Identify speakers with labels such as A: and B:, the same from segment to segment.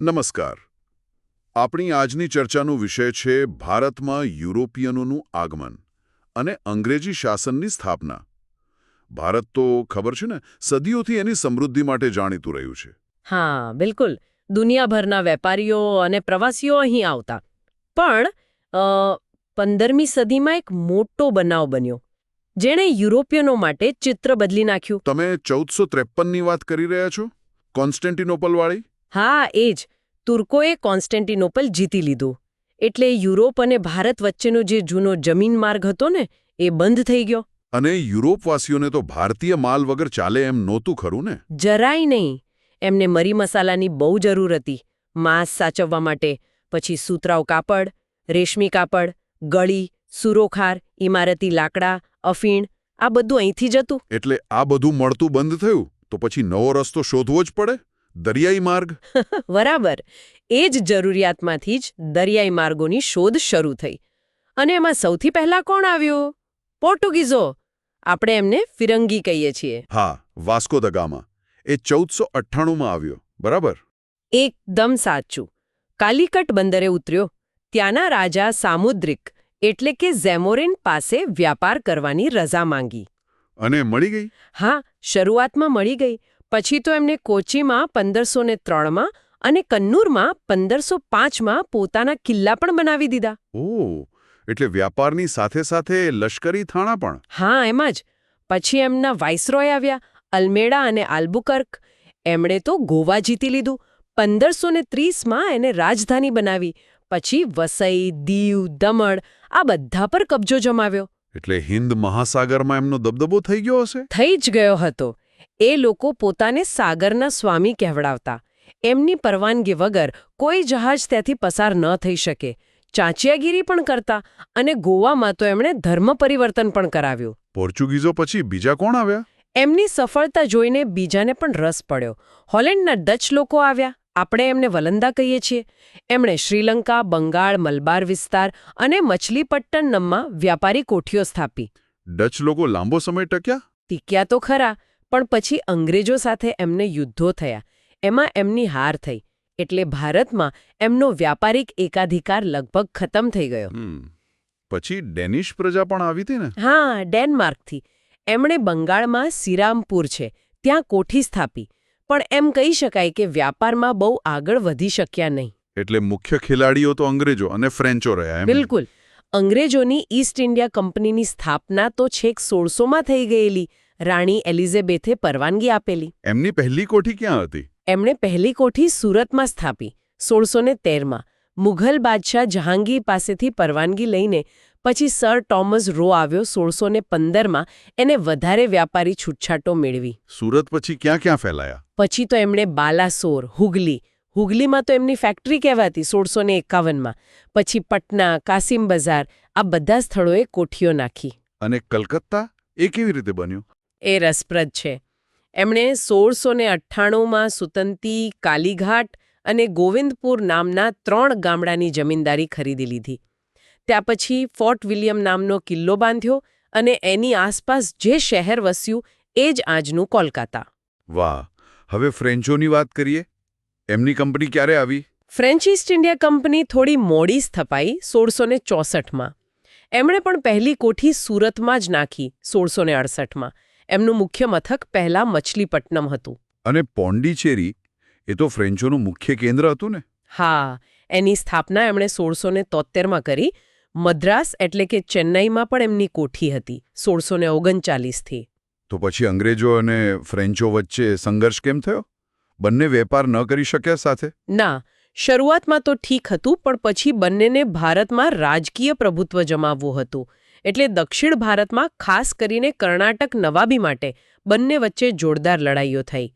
A: નમસ્કાર. આપણી આજની ચર્ચાનો વિષય છે ભારતમાં યુરોપિયનોનું આગમન અને અંગ્રેજી શાસનની સ્થાપના. ભારત તો ખબર છે ને સદીઓથી એની સમૃદ્ધિ માટે જાણીતું રહ્યું છે.
B: હા બિલકુલ. દુનિયાભરના વેપારીઓ અને પ્રવાસીઓ અહીં આવતા. પણ પંદરમી સદીમાં એક મોટો બનાવ બન્યો જેણે યુરોપિયનો માટે ચિત્ર બદલી નાખ્યું.
A: તમે ચૌદસો ત્રેપનની વાત કરી રહ્યા છો? કોન્સ્ટેન્ટિનોપલવાળી?
B: હા એ જ. તુર્કોએ કોન્સ્ટેન્ટિનોપલ જીતી લીધું. એટલે યુરોપ અને ભારત વચ્ચેનો જે જૂનો જમીન માર્ગ હતો ને એ બંધ થઈ ગયો.
A: અને યુરોપવાસીઓને તો ભારતીય માલ વગર ચાલે એમ નહોતું ખરું ને?
B: જરાય નહીં. એમને મરી મસાલાની બહુ જરૂર હતી. માંસ સાચવવા માટે. પછી સુતરાઉ કાપડ રેશમી કાપડ ગળી સુરોખાર ઇમારતી લાકડા અફીણ આ બધું અહીંથી જ હતું.
A: એટલે આ બધું મળતું બંધ થયું? તો પછી નવો રસ્તો શોધવો જ પડે? દરિયાઈ માર્ગ?
B: બરાબર. એ જ જરૂરિયાતમાંથી જ દરિયાઈ માર્ગોની શોધ શરૂ થઈ. અને એમાં સૌથી પહેલા કોણ આવ્યું? પોર્ટુગીઝો. આપણે એમને ફિરંગી કહીએ છીએ.
A: હા વાસ્કો દગામાં એ ચૌદસો અઠ્ઠાણુંમાં આવ્યો. બરાબર?
B: એકદમ સાચું. કાલિકટ બંદરે ઉતર્યો. ત્યાંના રાજા સામુદ્રિક એટલે કે ઝેમોરિન પાસે વ્યાપાર કરવાની રજા માંગી.
A: અને મળી ગઈ?
B: હા શરૂઆતમાં મળી ગઈ. પછી તો એમને કોચીમાં પંદરસો ને ત્રણમાં અને કન્નૂરમાં પંદરસો પાંચમાં પોતાના કિલ્લા પણ બનાવી દીધા.
A: ઓ એટલે વ્યાપારની સાથે સાથે લશ્કરી થાણા પણ?
B: હા એમ જ. પછી એમના વાઇસરોય આવ્યા અલ્મેડા અને આલ્બુકર્ક. એમણે તો ગોવા જીતી લીધું. પંદરસો ને ત્રીસમાં એને રાજધાની બનાવી. પછી વસઈ દીવ દમણ આ બધા પર કબજો જમાવ્યો.
A: એટલે હિન્દ મહાસાગરમાં એમનો દબદબો થઈ ગયો હશે?
B: થઈ જ ગયો હતો. એ લોકો પોતાને સાગરના સ્વામી કહેવડાવતા. એમની પરવાનગી વગર કોઈ જહાજ ત્યાંથી પસાર ન થઈ શકે. ચાંચિયાગીરી પણ કરતા અને ગોવામાં તો એમણે ધર્મ પરિવર્તન પણ કરાવ્યું.
A: પોર્ચુગીઝો પછી બીજા કોણ આવ્યા?
B: એમની સફળતા જોઈને બીજાને પણ રસ પડ્યો. હોલેન્ડના ડચ લોકો આવ્યા. આપણે એમને વલંદા કહીએ છીએ. એમણે શ્રીલંકા બંગાળ મલબાર વિસ્તાર અને મછલીપટ્ટનમમાં વ્યાપારી કોઠીઓ સ્થાપી.
A: ડચ લોકો લાંબો સમય ટક્યા?
B: ટીક્યા તો ખરા પણ પછી અંગ્રેજો સાથે એમને યુદ્ધો થયા. એમાં એમની હાર થઈ. એટલે ભારતમાં એમનો વ્યાપારિક એકાધિકાર લગભગ ખતમ થઈ ગયો.
A: પછી ડેનિશ પ્રજા પણ આવી હતી ને?
B: હા ડેનમાર્કથી. એમણે બંગાળમાં સિરામપુર છે. ત્યાં કોઠી સ્થાપી. પણ એમ કહી શકાય કે વ્યાપારમાં બહુ આગળ વધી શક્યા નહીં.
A: એટલે મુખ્ય ખેલાડીઓ તો અંગ્રેજો અને ફ્રેન્ચો રહ્યા
B: બિલકુલ. અંગ્રેજોની ઈસ્ટ ઇન્ડિયા કંપનીની સ્થાપના તો છેક સોળસોમાં થઈ ગયેલી. રાણી એલિઝેબેથે પરવાનગી આપેલી.
A: એમની પહેલી કોઠી ક્યાં હતી?
B: એમણે પહેલી કોઠી સુરતમાં સ્થાપી સોળસો ને તેરમાં. મુઘલ બાદશાહ જહાંગીર પાસેથી પરવાનગી લઈને પછી સર ટોમસ રો આવ્યો સોળસો ને પંદરમાં એને વધારે વ્યાપારી છૂટછાટો મેળવી.
A: સુરત પછી ક્યાં ક્યાં ફેલાયા?
B: પછી તો એમણે બાલાસોર હુગલી હુગલીમાં તો એમની ફેક્ટરી કહેવાતી સોળસો ને એકાવનમાં. પછી પટના કાસિમ બજાર આ બધા સ્થળોએ કોઠીઓ નાખી.
A: અને કલકત્તા? એ કેવી રીતે બન્યું?
B: એ રસપ્રદ છે. એમણે સોળસો ને અઠ્ઠાણુંમાં સુતંતી કાલીઘાટ અને ગોવિંદપુર નામના ત્રણ ગામડાની જમીનદારી ખરીદી લીધી. ત્યાં પછી ફોર્ટ વિલિયમ નામનો કિલ્લો બાંધ્યો અને એની આસપાસ જે શહેર વસ્યું એ જ આજનું કોલકાતા.
A: વાહ હવે ફ્રેન્ચોની વાત કરીએ? એમની કંપની ક્યારે આવી?
B: ફ્રેન્ચ ઇસ્ટ ઇન્ડિયા કંપની થોડી મોડી સ્થપાઈ સોળસો ને ચોસઠમાં. એમણે પણ પહેલી કોઠી સુરતમાં જ નાખી સોળસો ને અડસઠમાં. એમનું મુખ્ય મથક પહેલા મછલીપટ્ટનમ હતું.
A: અને પોંડિચેરી એ તો ફ્રેન્ચોનું મુખ્ય કેન્દ્ર હતું ને?
B: હા એની સ્થાપના એમણે સોળસો ને તોતેરમાં કરી. મદ્રાસ એટલે કે ચેન્નઈમાં પણ એમની કોઠી હતી સોળસો ને ઓગણચાલીસથી.
A: તો પછી અંગ્રેજો અને ફ્રેન્ચો વચ્ચે સંઘર્ષ કેમ થયો? બંને વેપાર ન કરી શક્યા સાથે?
B: ના શરૂઆતમાં તો ઠીક હતું પણ પછી બંનેને ભારતમાં રાજકીય પ્રભુત્વ જમાવવું હતું. એટલે દક્ષિણ ભારતમાં ખાસ કરીને કર્ણાટક નવાબી માટે બંને વચ્ચે જોરદાર લડાઈઓ થઈ.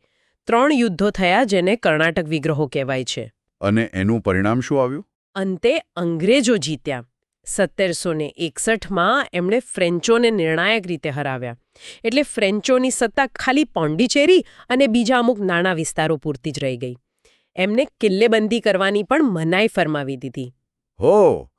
B: ત્રણ યુદ્ધો થયા જેને કર્ણાટક વિગ્રહો કહેવાય છે.
A: અને એનું પરિણામ શું આવ્યું?
B: અંતે અંગ્રેજો જીત્યા. સત્તરસો ને એકસઠમાં એમણે ફ્રેન્ચોને નિર્ણાયક રીતે હરાવ્યા. એટલે ફ્રેન્ચોની સત્તા ખાલી પોંડિચેરી અને બીજા અમુક નાના વિસ્તારો પૂરતી જ રહી ગઈ. એમને કિલ્લેબંધી કરવાની પણ મનાઈ ફરમાવી દીધી.
A: હો!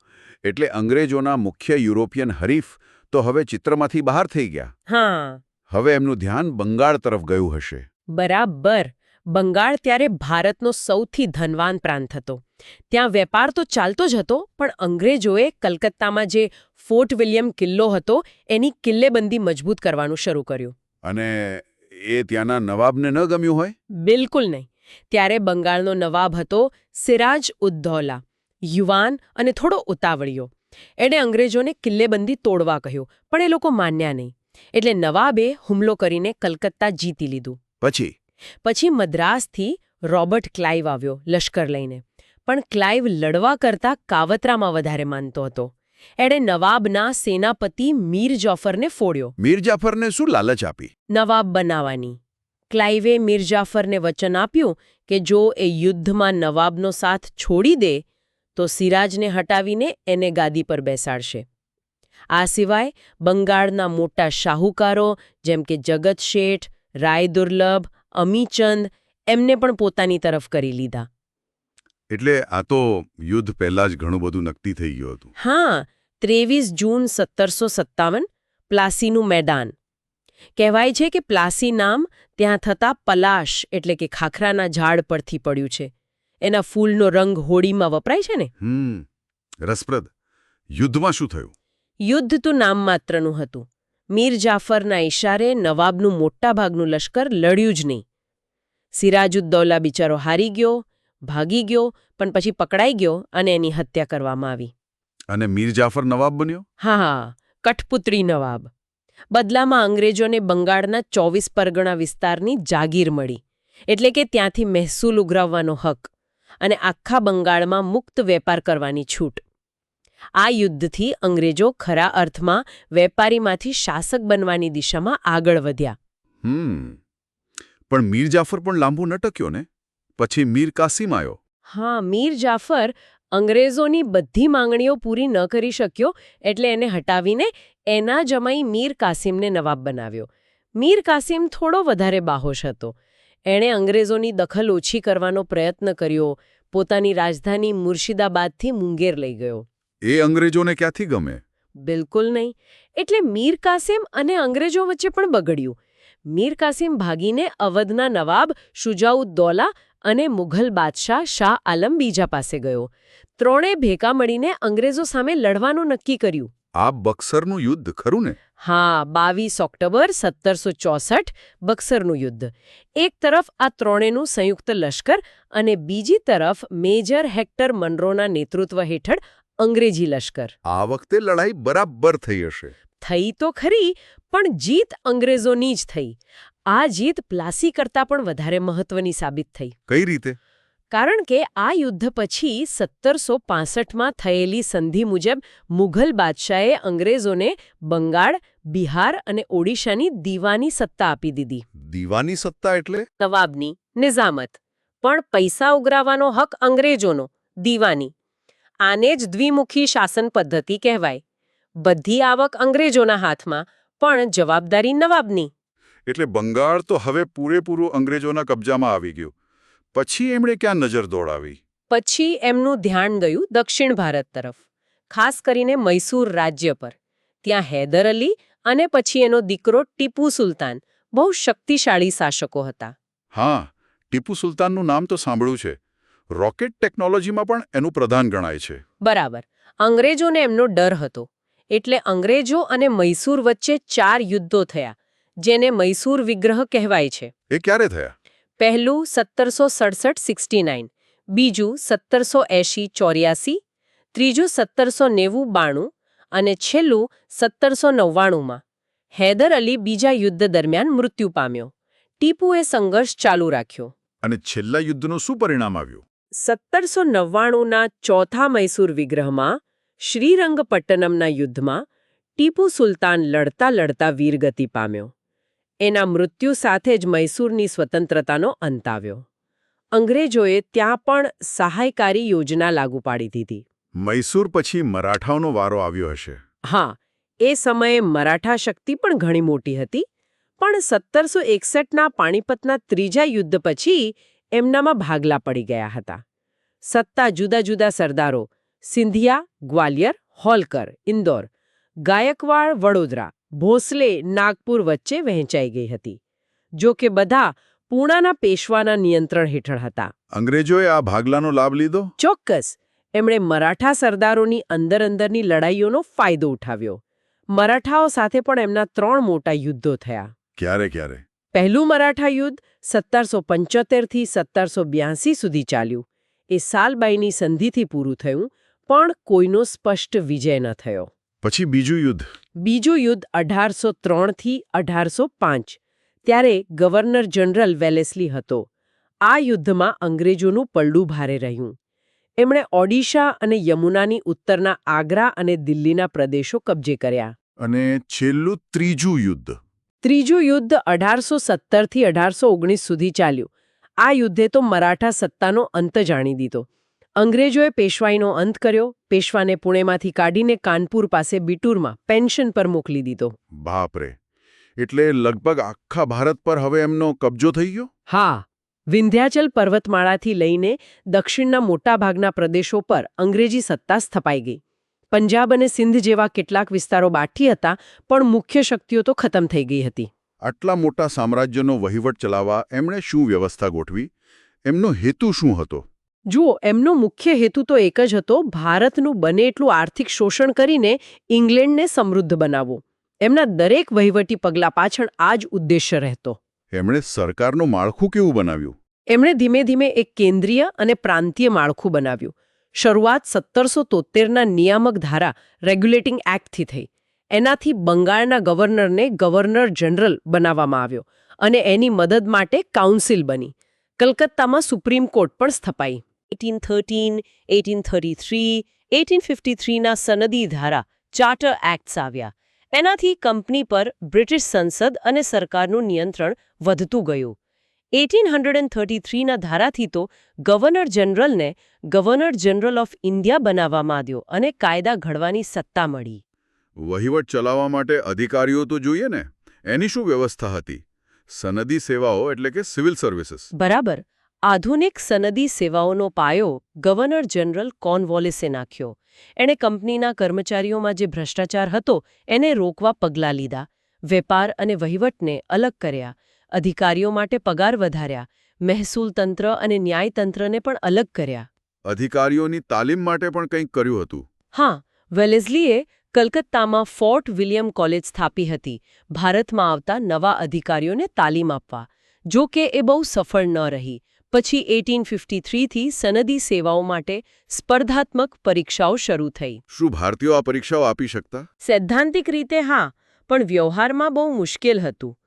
A: એટલે અંગ્રેજોના મુખ્ય યુરોપિયન હરીફ તો હવે ચિત્રમાંથી બહાર થઈ ગયા.
B: હા.
A: હવે એમનું ધ્યાન બંગાળ તરફ ગયું હશે.
B: બરાબર. બંગાળ ત્યારે ભારતનો સૌથી ધનવાન પ્રાંત હતો. ત્યાં વેપાર તો ચાલતો જ હતો પણ અંગ્રેજોએ કલકત્તામાં જે ફોર્ટ વિલિયમ કિલ્લો હતો એની કિલ્લેબંધી મજબૂત કરવાનું શરૂ કર્યું.
A: અને એ ત્યાંના નવાબને ન ગમ્યું હોય?
B: બિલકુલ નહીં. ત્યારે બંગાળનો નવાબ હતો સિરાજ ઉદ્દૌલા. યુવાન અને થોડો ઉતાવળિયો. એણે અંગ્રેજોને કિલ્લેબંધી તોડવા કહ્યું પણ એ લોકો માન્યા નહીં. એટલે નવાબે હુમલો કરીને કલકત્તા જીતી લીધું.
A: પછી?
B: પછી મદ્રાસથી રોબર્ટ ક્લાઇવ આવ્યો લશ્કર લઈને. પણ ક્લાઇવ લડવા કરતાં કાવતરામાં વધારે માનતો હતો. એણે નવાબના સેનાપતિ મીર જોફરને ફોડ્યો.
A: મીર જાફરને શું લાલચ આપી?
B: નવાબ બનાવવાની ક્લાઇવે મીર જાફરને વચન આપ્યું કે જો એ યુદ્ધમાં નવાબનો સાથ છોડી દે તો સિરાજને હટાવીને એને ગાદી પર બેસાડશે. આ સિવાય બંગાળના મોટા શાહુકારો જેમ કે જગત શેઠ રાય દુર્લભ અમીચંદ એમને પણ પોતાની તરફ કરી લીધા.
A: એટલે આ તો યુદ્ધ પહેલા જ ઘણું બધું નક્કી થઈ ગયું હતું.
B: હા ત્રેવીસ જૂન સત્તરસો સત્તાવન પ્લાસીનું મેદાન. કહેવાય છે કે પ્લાસી નામ ત્યાં થતા પલાશ એટલે કે ખાખરાના ઝાડ પરથી પડ્યું છે. એના ફૂલનો રંગ હોળીમાં વપરાય છે ને?
A: રસપ્રદ. યુદ્ધમાં શું થયું?
B: યુદ્ધ તો નામ માત્રનું હતું. મીર જાફરના ઇશારે નવાબનું મોટાભાગનું લશ્કર લડ્યું જ નહીં. સિરાજુદ્દૌલા બિચારો હારી ગયો ભાગી ગયો પણ પછી પકડાઈ ગયો અને એની હત્યા કરવામાં આવી.
A: અને મીર જાફર નવાબ બન્યો?
B: હા હા કઠપુત્રી નવાબ. બદલામાં અંગ્રેજોને બંગાળના ચોવીસ પરગણા વિસ્તારની જાગીર મળી. એટલે કે ત્યાંથી મહેસૂલ ઉઘરાવવાનો હક. અને આખા બંગાળમાં મુક્ત વેપાર કરવાની છૂટ. આ યુદ્ધથી અંગ્રેજો ખરા અર્થમાં વેપારીમાંથી શાસક બનવાની દિશામાં આગળ વધ્યા.
A: હમ. પણ મીર જાફર પણ લાંબુ ન ટક્યો ને? પછી મીર કાસિમ આવ્યો
B: હા મીર જાફર અંગ્રેજોની બધી માંગણીઓ પૂરી ન કરી શક્યો એટલે એને હટાવીને એના જમાઈ મીર કાસિમને નવાબ બનાવ્યો. મીર કાસિમ થોડો વધારે બાહોશ હતો. એણે અંગ્રેજોની દખલ ઓછી કરવાનો પ્રયત્ન કર્યો. પોતાની રાજધાની મુર્શિદાબાદથી મુંગેર લઈ ગયો.
A: એ અંગ્રેજોને ક્યાંથી ગમે?
B: બિલકુલ નહીં. એટલે મીર કાસિમ અને અંગ્રેજો વચ્ચે પણ બગડ્યું. મીર કાસિમ ભાગીને અવધના નવાબ શુજાઉદ્દૌલા અને મુઘલ બાદશાહ શાહ આલમ બીજા પાસે ગયો. ત્રણે ભેગા મળીને અંગ્રેજો સામે લડવાનું નક્કી કર્યું.
A: આ બક્સરનું યુદ્ધ ખરું ને?
B: હા બાવીસ ઓક્ટોબર સત્તરસો ચોસઠ બક્સરનું યુદ્ધ. એક તરફ આ ત્રણેનું સંયુક્ત લશ્કર અને બીજી તરફ મેજર હેક્ટર મનરોના નેતૃત્વ હેઠળ અંગ્રેજી લશ્કર.
A: આ વખતે લડાઈ બરાબર થઈ હશે.
B: થઈ તો ખરી પણ જીત અંગ્રેજોની જ થઈ. આ જીત પ્લાસી કરતાં પણ વધારે મહત્વની સાબિત થઈ.
A: કઈ રીતે?
B: કારણ કે આ યુદ્ધ પછી સત્તરસો પાસઠમાં થયેલી સંધિ મુજબ મુઘલ બાદશાહે અંગ્રેજોને બંગાળ બિહાર અને ઓડિશાની દીવાની સત્તા આપી દીધી.
A: દીવાની સત્તા એટલે?
B: નવાબની નિઝામત. પણ પૈસા ઉઘરાવાનો હક અંગ્રેજોનો દીવાની. આને જ દ્વિમુખી શાસન પદ્ધતિ કહેવાય. બધી આવક અંગ્રેજોના હાથમાં પણ જવાબદારી નવાબની.
A: એટલે બંગાળ તો હવે પૂરેપૂરું અંગ્રેજોના કબજામાં આવી ગયું. પછી એમણે ક્યાં નજર દોડાવી?
B: પછી એમનું ધ્યાન ગયું દક્ષિણ ભારત તરફ ખાસ કરીને મૈસૂર રાજ્ય પર. ત્યાં હૈદર અલી અને પછી એનો દીકરો ટીપુ સુલતાન બહુ શક્તિશાળી શાસકો હતા.
A: હા ટીપુ સુલતાનનું નામ તો સાંભળ્યું છે. રોકેટ ટેકનોલોજીમાં પણ એનું પ્રધાન ગણાય છે.
B: બરાબર. અંગ્રેજોને એમનો ડર હતો. એટલે અંગ્રેજો અને મૈસૂર વચ્ચે ચાર યુદ્ધો થયા જેને મૈસૂર વિગ્રહ કહેવાય છે.
A: એ ક્યારે થયા?
B: પહેલું સત્તરસો સડસઠ સિક્સટી નાઇન બીજું સત્તરસો એંશી ચોર્યાસી ત્રીજું સત્તરસો નેવું બાણું અને છેલ્લું સત્તરસો નવ્વાણુંમાં. હૈદર અલી બીજા યુદ્ધ દરમિયાન મૃત્યુ પામ્યો. ટીપુએ સંઘર્ષ ચાલુ રાખ્યો.
A: અને છેલ્લા યુદ્ધનું શું પરિણામ આવ્યું?
B: સત્તરસો નવ્વાણુંના ચોથા મૈસૂર વિગ્રહમાં શ્રીરંગપટ્ટનમના યુદ્ધમાં ટીપુ સુલતાન લડતા લડતા વીરગતિ પામ્યો. એના મૃત્યુ સાથે જ મૈસૂરની સ્વતંત્રતાનો અંત આવ્યો. અંગ્રેજોએ ત્યાં પણ સહાયકારી યોજના લાગુ પાડી દીધી.
A: મૈસૂર પછી મરાઠાઓનો વારો આવ્યો હશે.
B: હા એ સમયે મરાઠા શક્તિ પણ ઘણી મોટી હતી પણ સત્તરસો એકસઠના પાણીપતના ત્રીજા યુદ્ધ પછી એમનામાં ભાગલા પડી ગયા હતા. સત્તા જુદા જુદા સરદારો સિંધિયા ગ્વાલિયર હોલકર ઇન્દોર ગાયકવાડ વડોદરા ભોસલે નાગપુર વચ્ચે વહેંચાઈ ગઈ હતી. જો કે બધા પૂણાના પેશવાના નિયંત્રણ હેઠળ હતા.
A: અંગ્રેજોએ આ ભાગલાનો લાભ લીધો?
B: ચોક્કસ. એમણે મરાઠા સરદારોની અંદર અંદરની લડાઈઓનો ફાયદો ઉઠાવ્યો. મરાઠાઓ સાથે પણ એમના ત્રણ મોટા યુદ્ધો થયા.
A: ક્યારે ક્યારે?
B: પહેલું મરાઠા યુદ્ધ સત્તરસો પંચોતેરથી સત્તરસો બ્યાસી સુધી ચાલ્યું. એ સાલબાઈની સંધિથી પૂરું થયું પણ કોઈનો સ્પષ્ટ વિજય ન થયો.
A: પછી બીજું યુદ્ધ?
B: બીજું યુદ્ધ અઢારસો ત્રણથી અઢારસો પાંચ ત્યારે ગવર્નર જનરલ વેલેસલી હતો. આ યુદ્ધમાં અંગ્રેજોનું પલડું ભારે રહ્યું. એમણે ઓડિશા અને યમુનાની ઉત્તરના આગ્રા અને દિલ્હીના પ્રદેશો કબજે કર્યા.
A: અને છેલ્લું ત્રીજું યુદ્ધ.
B: ત્રીજું યુદ્ધ અઢારસો સત્તરથી અઢારસો ઓગણીસ સુધી ચાલ્યું. આ યુદ્ધે તો મરાઠા સત્તાનો અંત જાણી દીધો. અંગ્રેજોએ પેશવાઈનો અંત કર્યો પેશવાને પુણેમાંથી કાઢીને કાનપુર પાસે બિટુરમાં પેન્શન પર મોકલી દીધો.
A: બાપરે. એટલે લગભગ આખા ભારત પર હવે એમનો કબજો થઈ ગયો?
B: હા. વિંધ્યાચલ પર્વતમાળાથી લઈને દક્ષિણના મોટાભાગના પ્રદેશો પર અંગ્રેજી સત્તા સ્થપાઈ ગઈ. પંજાબ અને સિંધ જેવા કેટલાક વિસ્તારો બાઠી હતા પણ મુખ્ય શક્તિઓ તો ખતમ થઈ ગઈ હતી.
A: આટલા મોટા સામ્રાજ્યનો વહીવટ ચલાવવા એમણે શું વ્યવસ્થા ગોઠવી? એમનો હેતુ શું હતો?
B: જુઓ એમનો મુખ્ય હેતુ તો એક જ હતો ભારતનું બને એટલું આર્થિક શોષણ કરીને ઇંગ્લેન્ડને સમૃદ્ધ બનાવવું. એમના દરેક વહીવટી પગલાં પાછળ આ જ ઉદ્દેશ્ય રહેતો.
A: એમણે સરકારનું માળખું કેવું બનાવ્યું?
B: એમણે ધીમે ધીમે એક કેન્દ્રીય અને પ્રાંતીય માળખું બનાવ્યું. શરૂઆત સત્તરસો તોતેરના નિયામક ધારા રેગ્યુલેટિંગ એક્ટથી થઈ. એનાથી બંગાળના ગવર્નરને ગવર્નર જનરલ બનાવવામાં આવ્યો અને એની મદદ માટે કાઉન્સિલ બની. કલકત્તામાં સુપ્રીમ કોર્ટ પણ સ્થપાઈ. Eighteen thirteen, eighteen thirty three, eighteen fifty થ્રીના સનદી ધારા ચાર્ટર એક્ટ્સ આવ્યા. એનાથી કંપની પર બ્રિટિશ સંસદ અને સરકારનું નિયંત્રણ વધતું ગયું. એટીન હંડ્રેડ એન્ડ થર્ટી થ્રીના ધારાથી તો ગવર્નર જનરલને ગવર્નર જનરલ ઓફ ઇન્ડિયા બનાવવામાં આવ્યો અને કાયદા ઘડવાની સત્તા મળી.
A: વહીવટ ચલાવવા માટે અધિકારીઓ તો જોઈએ ને? એની શું વ્યવસ્થા હતી? સનદી સેવાઓ એટલે કે સિવિલ સર્વિસીસ.
B: બરાબર. આધુનિક સનદી સેવાઓનો પાયો ગવર્નર જનરલ કોર્નવોલિસે નાખ્યો. એણે કંપનીના કર્મચારીઓમાં જે ભ્રષ્ટાચાર હતો એને રોકવા પગલાં લીધા. વેપાર અને વહીવટને અલગ કર્યા. અધિકારીઓ માટે પગાર વધાર્યા. મહેસૂલ તંત્ર અને ન્યાયતંત્રને પણ અલગ કર્યા.
A: અધિકારીઓની તાલીમ માટે પણ કંઈક કર્યું હતું.
B: હા વેલેઝલીએ કલકત્તામાં ફોર્ટ વિલિયમ કોલેજ સ્થાપી હતી. ભારતમાં આવતા નવા અધિકારીઓને તાલીમ આપવા. જો કે એ બહુ સફળ ન રહી. પછી એટીન ફિફ્ટી થ્રીથી સનદી સેવાઓ માટે સ્પર્ધાત્મક પરીક્ષાઓ શરૂ થઈ.
A: શું ભારતીયો આ પરીક્ષાઓ આપી શકતા?
B: સૈદ્ધાંતિક રીતે હા પણ વ્યવહારમાં બહુ મુશ્કેલ હતું.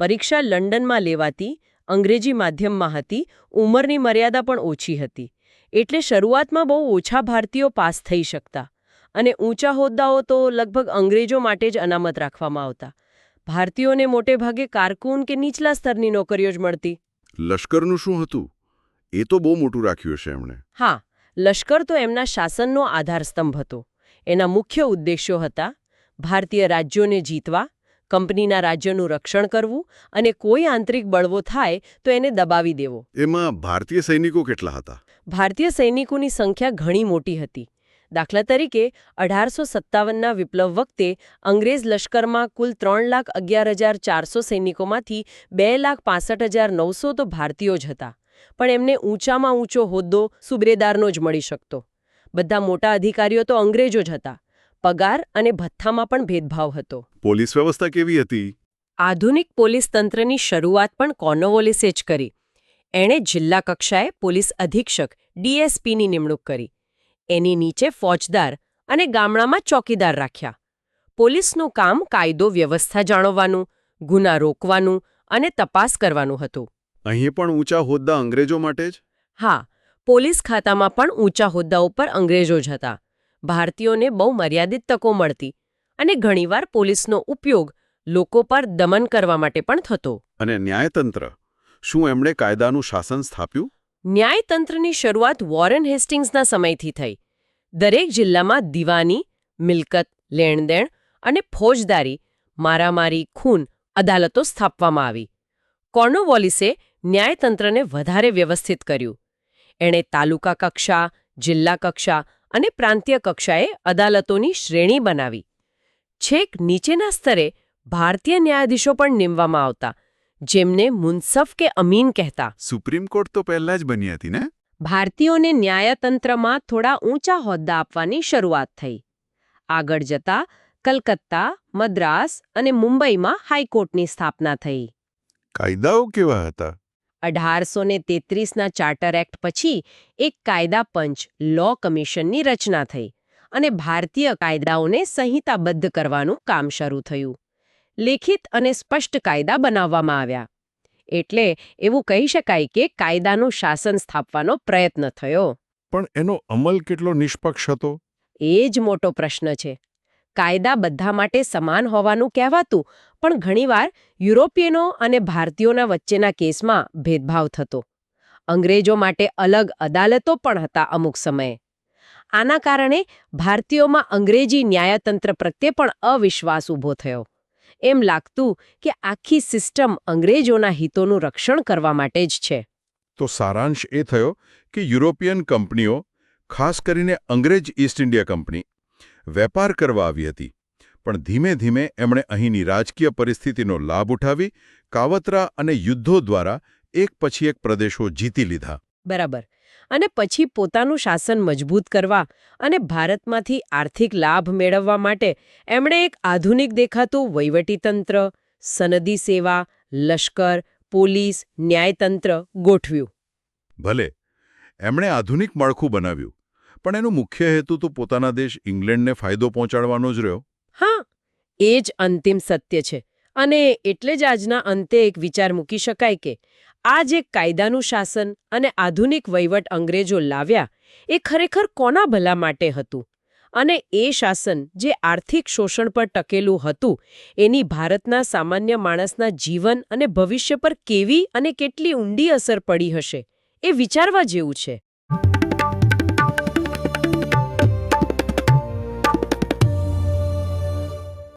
B: પરીક્ષા લંડનમાં લેવાતી અંગ્રેજી માધ્યમમાં હતી ઉંમરની મર્યાદા પણ ઓછી હતી. એટલે શરૂઆતમાં બહુ ઓછા ભારતીયો પાસ થઈ શકતા. અને ઊંચા હોદ્દાઓ તો લગભગ અંગ્રેજો માટે જ અનામત રાખવામાં આવતા. ભારતીયોને મોટે ભાગે કારકુન કે નીચલા સ્તરની નોકરીઓ જ મળતી.
A: લશ્કરનું શું હતું? એ તો બહુ મોટું રાખ્યું હશે એમણે.
B: હા લશ્કર તો એમના શાસનનો આધારસ્તંભ હતો. એના મુખ્ય ઉદ્દેશ્યો હતા ભારતીય રાજ્યોને જીતવા કંપનીના રાજ્યનું રક્ષણ કરવું અને કોઈ આંતરિક બળવો થાય તો એને દબાવી દેવો.
A: એમાં ભારતીય સૈનિકો કેટલા હતા?
B: ભારતીય સૈનિકોની સંખ્યા ઘણી મોટી હતી. દાખલા તરીકે અઢારસો સત્તાવનના વિપ્લવ વખતે અંગ્રેજ લશ્કરમાં કુલ ત્રણ લાખ અગિયાર હજાર ચારસો સૈનિકોમાંથી બે લાખ પાસઠ હજાર નવસો તો ભારતીયો જ હતા. પણ એમને ઊંચામાં ઊંચો હોદ્દો સુબરેદારનો જ મળી શકતો. બધા મોટા અધિકારીઓ તો અંગ્રેજો જ હતા. પગાર અને ભથ્થામાં પણ ભેદભાવ હતો.
A: પોલીસ વ્યવસ્થા કેવી હતી?
B: આધુનિક પોલીસ તંત્રની શરૂઆત પણ કોર્નોવોલિસે જ કરી. એણે જિલ્લા કક્ષાએ પોલીસ અધિક્ષક ડીએસપીની નિમણૂક કરી. એની નીચે ફોજદાર અને ગામડામાં ચોકીદાર રાખ્યા. પોલીસનું કામ કાયદો વ્યવસ્થા જાણવાનું ગુના રોકવાનું અને તપાસ કરવાનું હતું.
A: અહીં પણ ઊંચા હોદ્દા અંગ્રેજો માટે જ?
B: હા પોલીસ ખાતામાં પણ ઊંચા હોદ્દાઓ પર અંગ્રેજો જ હતા. ભારતીયોને બહુ મર્યાદિત તકો મળતી અને ઘણીવાર પોલીસનો ઉપયોગ લોકો પર દમન કરવા માટે પણ થતો.
A: અને ન્યાયતંત્ર? શું એમણે કાયદાનું શાસન સ્થાપ્યું?
B: ન્યાયતંત્રની શરૂઆત વોરેન હેસ્ટિંગ્સના સમયથી થઈ. દરેક જિલ્લામાં દિવાની મિલકત લેણદેણ અને ફોજદારી મારામારી ખૂન અદાલતો સ્થાપવામાં આવી. કોર્નોવોલિસે ન્યાયતંત્રને વધારે વ્યવસ્થિત કર્યું. એણે તાલુકા કક્ષા જિલ્લા કક્ષા અને પ્રાંતીય કક્ષાએ અદાલતોની શ્રેણી બનાવી. છેક નીચેના સ્તરે ભારતીય ન્યાયાધીશો પણ નીમવામાં આવતા જેમને મુનસફ કે અમીન કહેતા.
A: સુપ્રીમ કોર્ટ તો પહેલા જ બની હતી ને?
B: ભારતીયોને ન્યાયતંત્રમાં થોડા ઊંચા હોદ્દા આપવાની શરૂઆત થઈ. આગળ જતા કલકત્તા મદ્રાસ અને મુંબઈમાં હાઈકોર્ટની સ્થાપના થઈ.
A: કાયદાઓ કેવા હતા?
B: અઢારસો ને તેત્રીસના ચાર્ટર એક્ટ પછી એક કાયદા પંચ લો કમિશનની રચના થઈ અને ભારતીય કાયદાઓને સંહિતાબદ્ધ કરવાનું કામ શરૂ થયું. લેખિત અને સ્પષ્ટ કાયદા બનાવવામાં આવ્યા. એટલે એવું કહી શકાય કે કાયદાનું શાસન સ્થાપવાનો પ્રયત્ન થયો.
A: પણ એનો અમલ કેટલો નિષ્પક્ષ હતો?
B: એ જ મોટો પ્રશ્ન છે. કાયદા બધા માટે સમાન હોવાનું કહેવાતું પણ ઘણીવાર યુરોપિયનો અને ભારતીયોના વચ્ચેના કેસમાં ભેદભાવ થતો. અંગ્રેજો માટે અલગ અદાલતો પણ હતા અમુક સમયે. આના કારણે ભારતીયોમાં અંગ્રેજી ન્યાયતંત્ર પ્રત્યે પણ અવિશ્વાસ ઊભો થયો. એમ લાગતું કે આખી સિસ્ટમ અંગ્રેજોના હિતોનું રક્ષણ કરવા માટે જ છે.
A: તો સારાંશ એ થયો કે યુરોપિયન કંપનીઓ, ખાસ કરીને અંગ્રેજ ઈસ્ટ ઇન્ડિયા કંપની, વેપાર કરવા આવી હતી. પણ ધીમે ધીમે એમણે અહીંની રાજકીય પરિસ્થિતિનો લાભ ઉઠાવી કાવતરા અને યુદ્ધો દ્વારા એક પછી એક પ્રદેશો જીતી લીધા.
B: બરાબર. અને પછી પોતાનું શાસન મજબૂત કરવા અને ભારતમાંથી આર્થિક લાભ મેળવવા માટે એમણે એક આધુનિક દેખાતું વહીવટીતંત્ર સનદી સેવા લશ્કર પોલીસ ન્યાયતંત્ર ગોઠવ્યું.
A: ભલે એમણે આધુનિક માળખું બનાવ્યું પણ એનો મુખ્ય હેતુ તો પોતાના દેશ ઇંગ્લેન્ડને ફાયદો પહોંચાડવાનો જ રહ્યો.
B: હા, એ જ અંતિમ સત્ય છે. અને એટલે જ આજના અંતે એક વિચાર મૂકી શકાય કે આ જે કાયદાનું શાસન અને આધુનિક વહીવટ અંગ્રેજો લાવ્યા એ ખરેખર કોના ભલા માટે હતું? અને એ શાસન જે આર્થિક શોષણ પર ટકેલું હતું, એની ભારતના સામાન્ય માણસના જીવન અને ભવિષ્ય પર કેવી અને કેટલી ઊંડી અસર પડી હશે, એ વિચારવા જેવું છે.